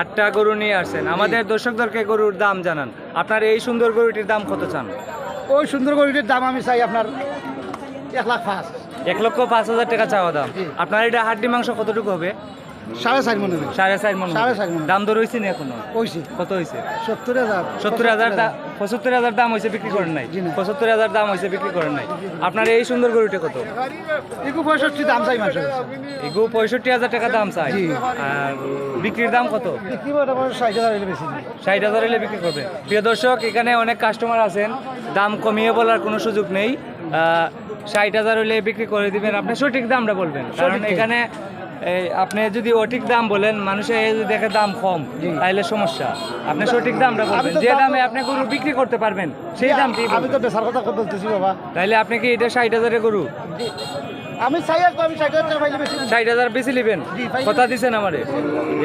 আটটা? গরু নিয়ে আসছেন। আমাদের দর্শকদেরকে গরুর দাম জানান। আপনার এই সুন্দর গরুটির দাম কত চান? ওই সুন্দর গরুটির দাম আমি চাই আপনার এক লাখ পাঁচ। এক লক্ষ পাঁচ হাজার টাকা চাওয়া দাম। আপনার এটা হাড্ডি মাংস কতটুকু হবে? সাড়ে চার মনে সাড়ে চার মন সাড়ে চার মণ। দাম দর হয়েছে না এখনও? ওইছি কত হয়েছে সত্তর হাজার। সত্তর হাজার পঁচাত্তর হাজার। দাম হয়েছে বিক্রি করেন নাই? পঁচাত্তর হাজার দাম হয়েছে বিক্রি করেন নাই। আপনার এই সুন্দর গরুটা কত? পঁয়ষট্টি দাম চাই মাসে এগু পঁয়ষট্টি হাজার টাকা দাম চাই। আর বিক্রির দাম কত? ষাট হাজার হলে বেশি। ষাট হাজার হলে বিক্রি করবে। প্রিয় দর্শক এখানে অনেক কাস্টমার আছেন। দাম কমিয়ে বলার কোনো সুযোগ নেই। ষাট হাজার হলে বিক্রি করে দিবেন। আপনি সঠিক দামটা বলবেন। কারণ এখানে এই, আপনি যদি অঠিক দাম বলেন মানুষের এই যে দেখে দাম কম জি। তাইলে সমস্যা। আপনি সঠিক দামটা বলবেন। যে দামে আপনি গরু বিক্রি করতে পারবেন সেই দামটি আমি তো বেচার কথা বলতেছি বাবা। তাইলে আপনি কি এটা ষাট হাজারে গরু? আমি চাই আমি ষাট হাজার। ষাট হাজার বেশি নেবেন? কথা দিছেন আমারে?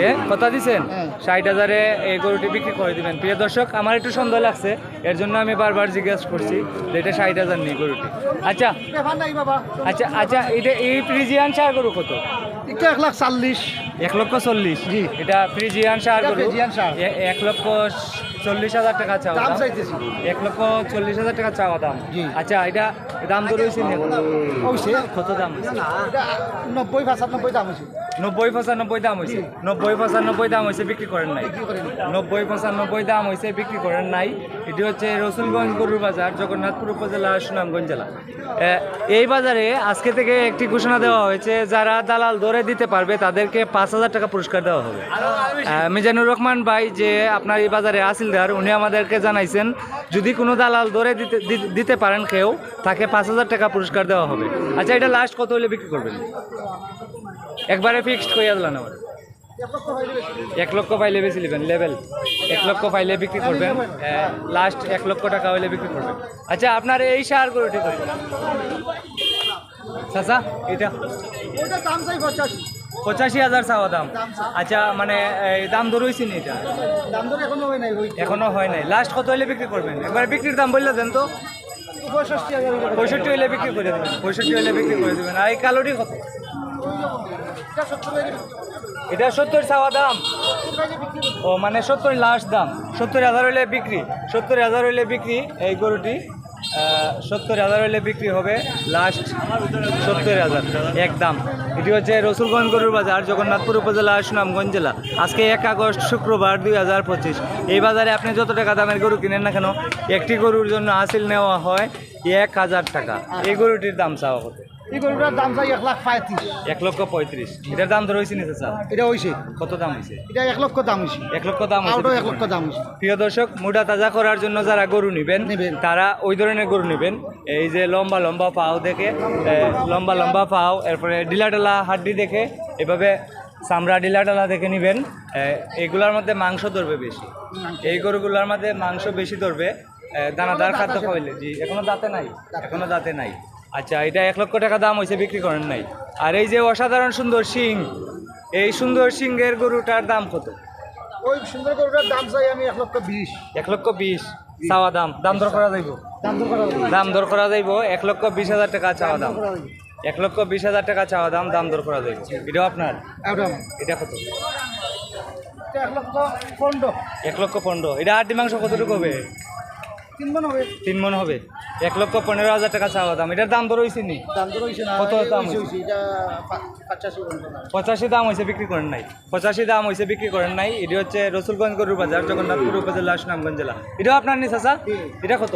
এ কথা দিছেন? হ্যাঁ। ষাট হাজারে এই গরুটি বিক্রি করে দিবেন। প্রিয় দর্শক আমার একটু সন্দেহ লাগছে এর জন্য আমি বারবার জিজ্ঞেস করছি যে এটা ষাট হাজার নেই গরুটি। আচ্ছা আচ্ছা আচ্ছা এটা এই ফ্রিজিয়ান সার গরু কত? একটু এক লাখ চল্লিশ। এক লক্ষ চল্লিশ? জি। এটা ফ্রিজিয়ান সার ফ্রিজিয়ান সার। এক লক্ষ চল্লিশ হাজার টাকা চাওয়া দাম চাইতেছি। এক লক্ষ চল্লিশ হাজার টাকা চাওয়া দাম। আচ্ছা এটা দাম তো রয়েছে? কত দাম? এটা নব্বই পঁচানব্বই দাম হয়েছে। নব্বই পঁচানব্বই দাম হয়েছে নব্বই পঁচানব্বই দাম হয়েছে বিক্রি করেন নাই। নব্বই পঁচানব্বই দাম হয়েছে বিক্রি করেন নাই। এটি হচ্ছে রসুলগঞ্জ গরুর বাজার, জগন্নাথপুর উপজেলা, সুনামগঞ্জ জেলা। এই বাজারে আজকে থেকে একটি ঘোষণা দেওয়া হয়েছে, যারা দালাল ধরে দিতে পারবে, তাদেরকে পাঁচ হাজার টাকা পুরস্কার দেওয়া হবে। মিজানুর রহমান ভাই যে আপনার এই বাজারে আসিলদার উনি আমাদেরকে জানাইছেন, যদি কোনো দালাল ধরে দিতে দিতে পারেন কেউ, তাকে পাঁচ হাজার টাকা পুরস্কার দেওয়া হবে। আচ্ছা এটা লাস্ট কত হলে বিক্রি করবেন? একবারে ফিক্সড কইয়া দিলাম আমার। এক লক্ষ পাইলে বেশি নেবেন লেভেল এক লক্ষ পাইলে বিক্রি করবেন লাস্ট এক লক্ষ টাকা হইলে বিক্রি করবেন। আচ্ছা আপনার এই সার গরুটি কত চাচা, এটা? ওটা দাম চাই পঁচাশি হাজার চাওয়া দাম। আচ্ছা মানে দাম ধরেছি নি এটা? এখনও হয় নাই। লাস্ট কত হইলে বিক্রি করবেন? একবার বিক্রির দাম বললে দেন তো। পঁয়ষট্টি হইলে বিক্রি করে দেবেন। পঁয়ষট্টি হইলে বিক্রি করে দেবেন। আর এই কালোটি কত? এটা সত্তর চাওয়া দাম। ও মানে সত্তর লাস্ট দাম। সত্তর হাজার হইলে বিক্রি। সত্তর হাজার হইলে বিক্রি এই গরুটি। সত্তর হাজার হইলে বিক্রি হবে লাস্ট সত্তর হাজার, এক দাম। এটি হচ্ছে রসুলগঞ্জ গরুর বাজার, জগন্নাথপুর উপজেলা, সুনামগঞ্জ জেলা। আজকে এক আগস্ট, শুক্রবার দুই হাজার পঁচিশ। এই বাজারে আপনি যত টাকা দামের গরু কিনেন না কেন, একটি গরুর জন্য হাসিল নেওয়া হয় এক হাজার টাকা। এই গরুটির দাম চাওয়া কত এই গরুটার দাম চাই এক লাখ পঁয়ত্রিশ। এক লক্ষ পঁয়ত্রিশ। এটার দাম ধরে হয়েছে নিতে স্যার? এটা হয়েছে কত দাম হয়েছে এটা এক লক্ষ দাম হয়েছে এক লক্ষ দাম হয়েছে এক লক্ষ দাম হয়েছে প্রিয় দর্শক মোটা তাজা করার জন্য যারা গরু নেবেন। তারা ওই ধরনের গরু নেবেন। এই যে লম্বা লম্বা পাও দেখে লম্বা লম্বা পাও এরপরে ডিলা ডালা হাড্ডি দেখে এভাবে চামড়া ডিলা ডালা দেখে নেবেন। এগুলার মধ্যে মাংস ধরবে বেশি। এই গরুগুলোর মধ্যে মাংস বেশি ধরবে। দানাদার খাদ্য খাওয়াইলে। জি এখনও দাঁতে নাই। এখনও দাঁতে নাই। আচ্ছা এটা এক লক্ষ টাকা দাম হয়েছে বিক্রি করেন নাই। আর এই যে অসাধারণ সুন্দর শিং এই সুন্দর সিংহের গরুটার দাম কত? ওই সুন্দর গরুটার দাম চাই আমি এক লক্ষ বিশ। এক লক্ষ বিশ চাওয়া দাম। দাম দর করা যাইব? দাম দর করা যাইব। এক লক্ষ বিশ হাজার টাকা চাওয়া দাম এক লক্ষ বিশ হাজার টাকা চাওয়া দাম দাম দর করা যাইব। এটাও আপনার? এটা কত? এক লক্ষ পনেরো। এক লক্ষ পনেরো। এটা হাড্ডি মাংস কতটুকু হবে? তিন মন হবে। এক লক্ষ পনেরো হাজার টাকা চাওয়া দাম। এটার দাম দর হয়েছে নি? না কত দাম পঁচাশি দাম। হয়েছে বিক্রি করেন নাই। পঁচাশি দাম হয়েছে বিক্রি করেন নাই। এটি হচ্ছে রসুলগঞ্জ গরুর বাজার জগন্নাথপুর উপজেলা সুনামগঞ্জ জেলা। এটাও আপনার নিস আসা এটা কত?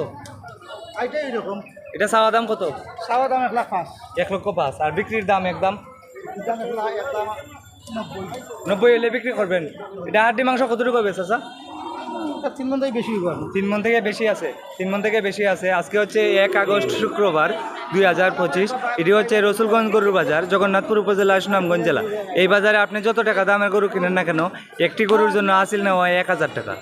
এটা চাওয়া দাম কত? চাওয়া দাম এক লাখ পাঁচ। এক লক্ষ পাঁচ। আর বিক্রির দাম একদম? নব্বই হলে বিক্রি করবেন। এটা হাড্ডি মাংস কতটুকু হবে চাচা? তিন মন থেকে বেশি তিন মন থেকে বেশি আছে তিন মন থেকে বেশি আছে। আজকে হচ্ছে এক আগস্ট শুক্রবার দুই হাজার পঁচিশ। এটি হচ্ছে রসুলগঞ্জ গরুর বাজার জগন্নাথপুর উপজেলা সুনামগঞ্জ জেলা। এই বাজারে আপনি যত টাকা দামের গরু কিনেন না কেন একটি গরুর জন্য আসিল নেওয়া হয় এক হাজার টাকা।